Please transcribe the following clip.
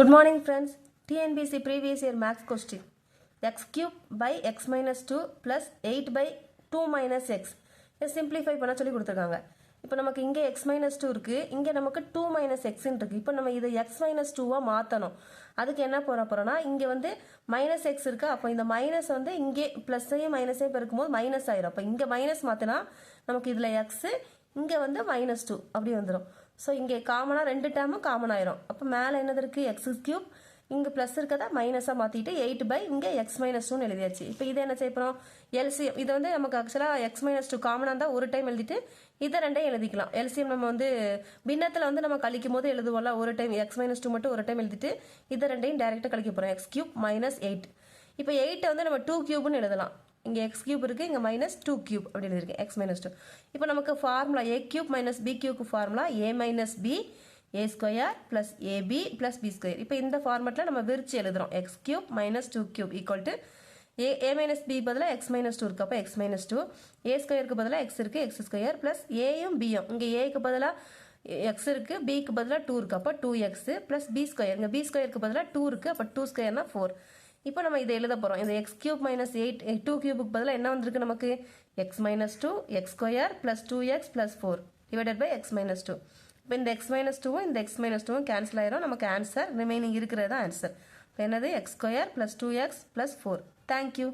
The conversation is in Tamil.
Good morning friends. TNBC previous year maths question. x cube by x minus 2 plus 8 by 2 minus x. இதை simplify பண்ண சொல்லி கொடுத்துருக்காங்க. இப்போ நமக்கு இங்கே எக்ஸ் மைனஸ் டூ இருக்குது இங்கே நமக்கு டூ மைனஸ் எக்ஸ்ன்னு இருக்குது இப்போ நம்ம இதை எக்ஸ் மைனஸ் டூவாக மாற்றணும் அதுக்கு என்ன போகிற போகிறோம்னா இங்கே வந்து மைனஸ் எக்ஸ் இருக்கு. அப்போ இந்த மைனஸ் வந்து இங்கே ப்ளஸ்ஸையும் மைனஸையும் பெருக்கும்போது மைனஸ் ஆயிரும். அப்போ இங்கே மைனஸ் மாற்றினா நமக்கு இதில் எக்ஸு இங்கே வந்து மைனஸ் டூ அப்படி வந்துடும் ஸோ இங்கே காமனாக ரெண்டு டேர்மும் காமன் ஆயிரும். அப்போ மேலே என்னது இருக்குது எக்ஸ் கியூப் இங்கே ப்ளஸ் இருக்கதா? மைனஸாக மாற்றிட்டு எயிட் பை இங்கே எக்ஸ் மைனஸ் டூன்னு எழுதியாச்சு. இப்போ இதை என்ன செய்யப்போம் எல்சிஎம் இதை வந்து நமக்கு ஆக்சுவலாக எக்ஸ் மைனஸ் டூ காமனாக இருந்தால் ஒரு டைம் எழுதிட்டு இதை ரெண்டையும் எழுதிக்கலாம். எல்சிஎம் நம்ம வந்து பின்னத்தில் வந்து நம்ம கழிக்கும் போது எழுதுவோம்ல ஒரு டைம் எக்ஸ் மைனஸ் டூ மட்டும் ஒரு டைம் எழுதிட்டு இதை ரெண்டையும் டேரெக்டாக கழிக்க போகிறோம் எக்ஸ் கியூப் மைனஸ் எயிட் இப்போ எயிட்டை வந்து நம்ம டூ கியூப்னு எழுதலாம். இங்கே எக்ஸ் கியூப் இருக்குது இங்கே மைனஸ் டூ கியூப் அப்படி எழுதிருக்கேன் எக்ஸ் மைனஸ் டூ இப்போ நமக்கு formula a cube minus b கியூக்கு formula a minus b a square plus ab plus b square இப்போ இந்த ஃபார்மெட்டில் நம்ம விரிச்சு எழுதுறோம். X cube minus two cube equal to a a minus b பதிலாக எக்ஸ் மைனஸ் டூ இருக்கு. அப்போ எக்ஸ் மைனஸ் டூ ஏ ஸ்கொயருக்கு பதிலாக எக்ஸ் இருக்குது எக்ஸ் ஸ்கொயர் ப்ளஸ் ஏயும் பியும் இங்கே ஏக்கு பதிலாக எக்ஸ் இருக்குது பிக்கு பதிலாக டூ இருக்குது அப்போ two x plus b square இங்கே பி ஸ்கொயருக்கு பதிலாக டூ இருக்குது அப்போ டூ ஸ்கொயர்னா ஃபோர் இப்போ நம்ம இதை எழுத போகிறோம் இந்த x cube minus eight two கியூபுக்கு பதிலாக என்ன வந்திருக்கு நமக்கு? X minus two x square plus two x plus four divided by x minus two இப்போ இந்த எக்ஸ் மைனஸ் டூவும் இந்த எக்ஸ் மைனஸ் டூவும் கேன்சல் ஆயிரும். நமக்கு ஆன்சர் ரிமைனிங் இருக்கிறது தான் ஆன்சர் இப்போ என்னது? X square plus two x plus four thank you